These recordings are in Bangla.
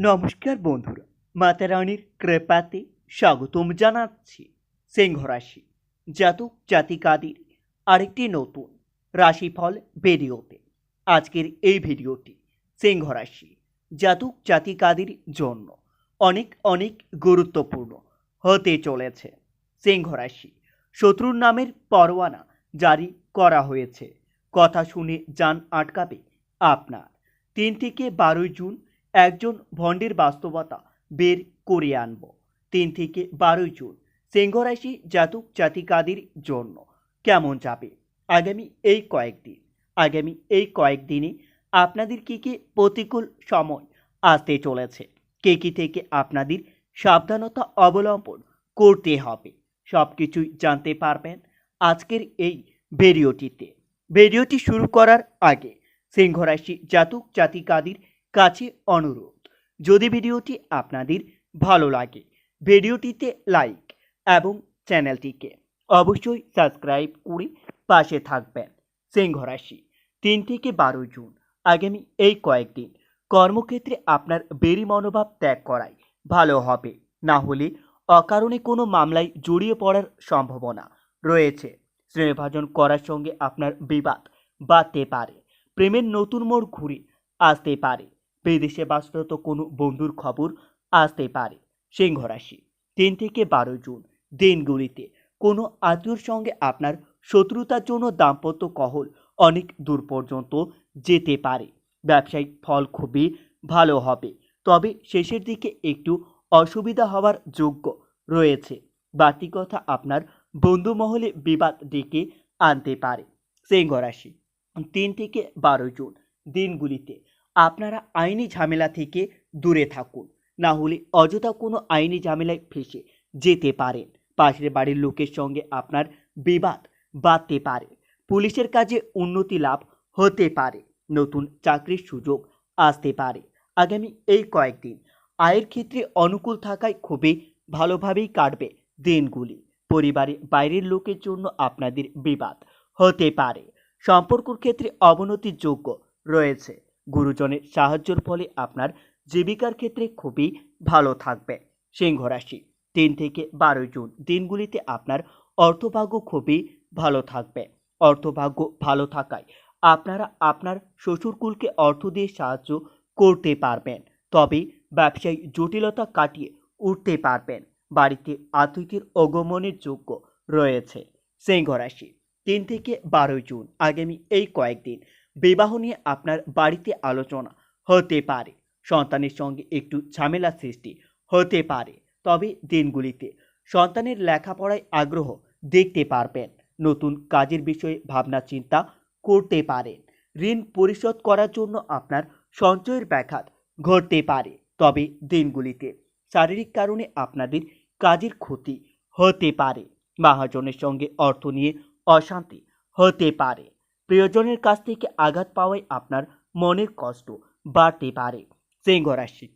নমস্কার বন্ধুরা, মাতা রানীর কৃপাতে স্বাগতম জানাচ্ছি সিংহ রাশি জাতক জাতিকাদের আরেকটি নতুন রাশিফল ভিডিওতে। আজকের এই ভিডিওটি সিংহ রাশি জাতক জাতিকাদের জন্য অনেক অনেক গুরুত্বপূর্ণ হতে চলেছে। সিংহ রাশি শত্রুর নামের পরোয়ানা জারি করা হয়েছে। কথা শুনে যান আটকাবে আপনার। তিন থেকে বারোই জুন একজন ভণ্ডের বাস্তবতা বের করে আনব। তিন থেকে বারোই জুন সিংহরাশি জাতক জাতিকাদের জন্য কেমন যাবে? আগামী এই কয়েকদিন, আগামী এই কয়েকদিনে আপনাদের কী কী প্রতিকূল সময় আসতে চলেছে? কে কী থেকে আপনাদের সাবধানতা অবলম্বন করতে হবে? সব কিছুই জানতে পারবেন আজকের এই ভিডিওটিতে। ভিডিওটি শুরু করার আগে সিংহরাশি জাতক জাতিকাদের কাছে অনুরোধ। যদি ভিডিওটি আপনাদের ভালো লাগে, ভিডিওটিতে লাইক এবং চ্যানেলটিকে অবশ্যই সাবস্ক্রাইব করে পাশে থাকবেন। সিংহ রাশি, তিন থেকে বারো জুন, আগামী এই কয়েকদিন কর্মক্ষেত্রে আপনার বেরি মনোভাব ত্যাগ করাই ভালো হবে। না হলে অকারণে কোনো মামলায় জড়িয়ে পড়ার সম্ভাবনা রয়েছে। শ্রেণীভাজন করার সঙ্গে আপনার বিবাদ বাড়তে পারে। প্রেমের নতুন মোড় ঘুরে আসতে পারে। বিদেশে বাসরত কোনো বন্ধুর খবর আসতে পারে। সিংহ রাশি তিন থেকে বারো জুন, দিনগুলিতে কোনো আত্মীয়র সঙ্গে আপনার শত্রুতার জন্য দাম্পত্য কহল অনেক দূর পর্যন্ত যেতে পারে। ব্যবসায়িক ফল খুবই ভালো হবে, তবে শেষের দিকে একটু অসুবিধা হওয়ার যোগ্য রয়েছে। বাড়তি কথা আপনার বন্ধু মহলে বিবাদ ডেকে আনতে পারে। সিংহ রাশি তিন থেকে বারো জুন, দিনগুলিতে আপনারা আইনি ঝামেলা থেকে দূরে থাকুন। না হলে অযথা কোনো আইনি ঝামেলায় ফেসে যেতে পারেন। পাশের বাড়ির লোকের সঙ্গে আপনার বিবাদ বাড়তে পারে। পুলিশের কাজে উন্নতি লাভ হতে পারে। নতুন চাকরির সুযোগ আসতে পারে। আগামী এই কয়েকদিন আয়ের ক্ষেত্রে অনুকূল থাকায় খুবই ভালোভাবেই কাটবে দিনগুলি। পরিবারে বাইরের লোকের জন্য আপনাদের বিবাদ হতে পারে। সম্পর্কর ক্ষেত্রে অবনতির যোগ্য রয়েছে। গুরুজনের সাহায্যের ফলে আপনার জীবিকার ক্ষেত্রে খুবই ভালো থাকবে। সিংহ রাশি, তিন থেকে বারোই জুন দিনগুলিতে আপনার অর্থভাগ্য খুবই ভালো থাকবে। অর্থভাগ্য ভালো থাকায় আপনারা আপনার শ্বশুরকুলকে অর্থ দিয়ে সাহায্য করতে পারবেন। তবে ব্যবসায়ী জটিলতা কাটিয়ে উঠতে পারবেন। বাড়িতে আতিথির আগমনের যোগ্য রয়েছে। সিংহ রাশি, তিন থেকে বারোই জুন, আগামী এই কয়েকদিন বিবাহ নিয়ে আপনার বাড়িতে আলোচনা হতে পারে। সন্তানের সঙ্গে একটু ঝামেলা সৃষ্টি হতে পারে। তবে দিনগুলিতে সন্তানের লেখাপড়ায় আগ্রহ দেখতে পারবেন। নতুন কাজের বিষয়ে ভাবনা চিন্তা করতে পারেন। ঋণ পরিশোধ করার জন্য আপনার সঞ্চয়ের ব্যাঘাত ঘটতে পারে। তবে দিনগুলিতে শারীরিক কারণে আপনাদের কাজের ক্ষতি হতে পারে। মহাজনের সঙ্গে অর্থ নিয়ে অশান্তি হতে পারে। প্রিয়জনের কাছ থেকে আঘাত পাওয়াই আপনার মনের কষ্ট বাড়তে পারে। সিংহ রাশি,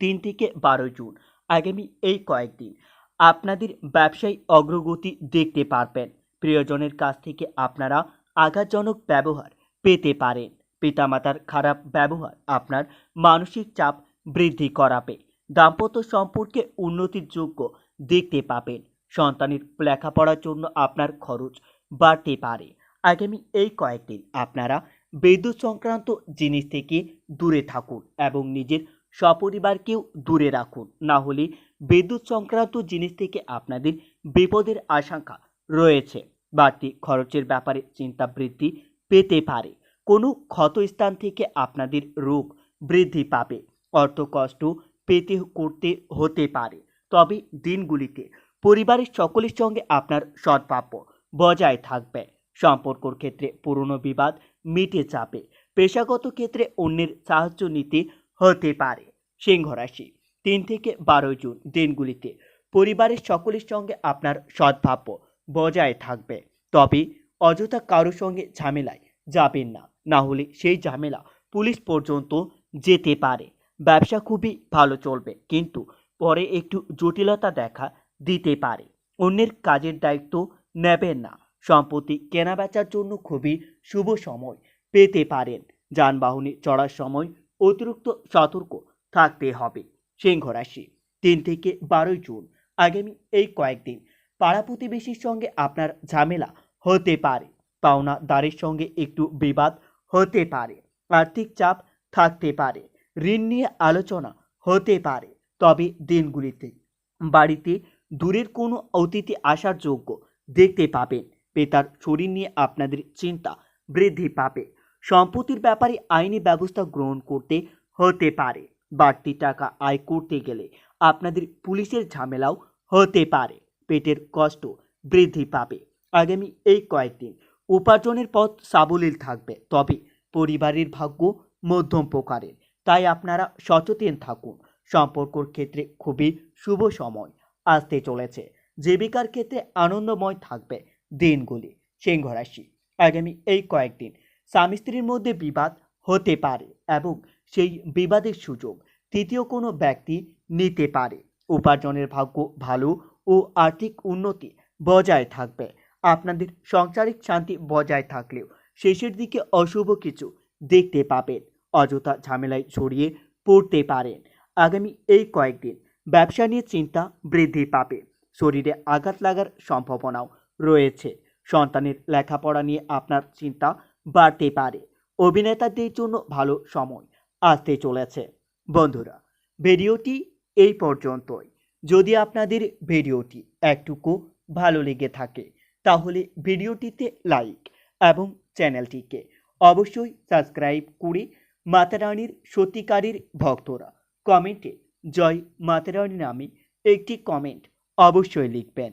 তিন থেকে বারো জুন, আগামী এই কয়েকদিন আপনাদের ব্যবসায়ী অগ্রগতি দেখতে পারবেন। প্রিয়জনের কাছ থেকে আপনারা আঘাতজনক ব্যবহার পেতে পারেন। পিতামাতার খারাপ ব্যবহার আপনার মানসিক চাপ বৃদ্ধি করাবে। দাম্পত্য সম্পর্কে উন্নতির যোগ্য দেখতে পাবেন। সন্তানের লেখাপড়ার জন্য আপনার খরচ বাড়তে পারে। আগামী এই কয়েকদিন আপনারা বিদ্যুৎ সংক্রান্ত জিনিস থেকে দূরে থাকুন এবং নিজের সপরিবারকেও দূরে রাখুন। না হলে বিদ্যুৎ সংক্রান্ত জিনিস থেকে আপনাদের বিপদের আশঙ্কা রয়েছে। বাড়তি খরচের ব্যাপারে চিন্তা বৃদ্ধি পেতে পারে। কোনো ক্ষত স্থান থেকে আপনাদের রোগ বৃদ্ধি পাবে। অর্থ কষ্ট পেতে করতে হতে পারে। তবে দিনগুলিতে পরিবারের সকলের সঙ্গে আপনার সদ্ভাব্য বজায় থাকবে। সম্পর্কর ক্ষেত্রে পুরনো বিবাদ মিটে যাবে। পেশাগত ক্ষেত্রে অন্যের সাহায্য নিতে হতে পারে। সিংহ রাশি, তিন থেকে বারো জুন দিনগুলিতে পরিবারের সকলের সঙ্গে আপনার সদ্ভাব্য বজায় থাকবে। তবে অযথা কারোর সঙ্গে ঝামেলায় যাবেন না। না হলে সেই ঝামেলা পুলিশ পর্যন্ত যেতে পারে। ব্যবসা খুবই ভালো চলবে, কিন্তু পরে একটু জটিলতা দেখা দিতে পারে। অন্যের কাজের দায়িত্ব নেবেন না। সম্পত্তি কেনাবেচার জন্য খুবই শুভ সময় পেতে পারেন। যানবাহনে চড়ার সময় অতিরিক্ত সতর্ক থাকতে হবে। সিংহ রাশি, তিন থেকে বারোই জুন, আগামী এই কয়েকদিন পাড়া প্রতিবেশীর সঙ্গে আপনার ঝামেলা হতে পারে পাওনা দারের সঙ্গে একটু বিবাদ হতে পারে, আর্থিক চাপ থাকতে পারে, ঋণ নিয়ে আলোচনা হতে পারে। তবে দিনগুলিতে বাড়িতে দূরের কোনো অতিথি আসার যোগ্য দেখতে পাবেন। পেতার শরীর নিয়ে আপনাদের চিন্তা বৃদ্ধি পাবে। সম্পত্তির ব্যাপারে আইনি ব্যবস্থা গ্রহণ করতে হতে পারে। বাড়তি টাকা আয় করতে গেলে আপনাদের পুলিশের ঝামেলাও হতে পারে। পেটের কষ্ট বৃদ্ধি পাবে। আগামী এই কয়েকদিন উপার্জনের পথ সাবলীল থাকবে, তবে পরিবারের ভাগ্য মধ্যম প্রকারের। তাই আপনারা সচেতন থাকুন। সম্পর্কর ক্ষেত্রে খুবই শুভ সময় আসতে চলেছে। জীবিকার ক্ষেত্রে আনন্দময় থাকবে। দিনগুলি। সিংহ রাশি আগামী এই কয়েকদিন স্বামী স্ত্রীর মধ্যে বিবাদ হতে পারে এবং সেই বিবাদের সুযোগ তৃতীয় কোনো ব্যক্তি নিতে পারে। উপার্জনের ভাগ্য ভালো ও আর্থিক উন্নতি বজায় থাকবে। আপনাদের সাংসারিক শান্তি বজায় থাকলেও শেষের দিকে অশুভ কিছু দেখতে পাবেন। অযথা ঝামেলায় ছড়িয়ে পড়তে পারেন। আগামী এই কয়েকদিন ব্যবসা নিয়ে চিন্তা বৃদ্ধি পাবে। শরীরে আঘাত লাগার সম্ভাবনাও রয়েছে। সন্তানের লেখাপড়া নিয়ে আপনার চিন্তা বাড়তে পারে। অভিনেতাদের জন্য ভালো সময় আসতে চলেছে। বন্ধুরা, ভিডিওটি এই পর্যন্তই। যদি আপনাদের ভিডিওটি একটুকু ভালো লেগে থাকে, তাহলে ভিডিওটিতে লাইক এবং চ্যানেলটিকে অবশ্যই সাবস্ক্রাইব করে মাতারানির সত্যিকারের ভক্তরা কমেন্টে জয় মাতারানী নামে একটি কমেন্ট অবশ্যই লিখবেন।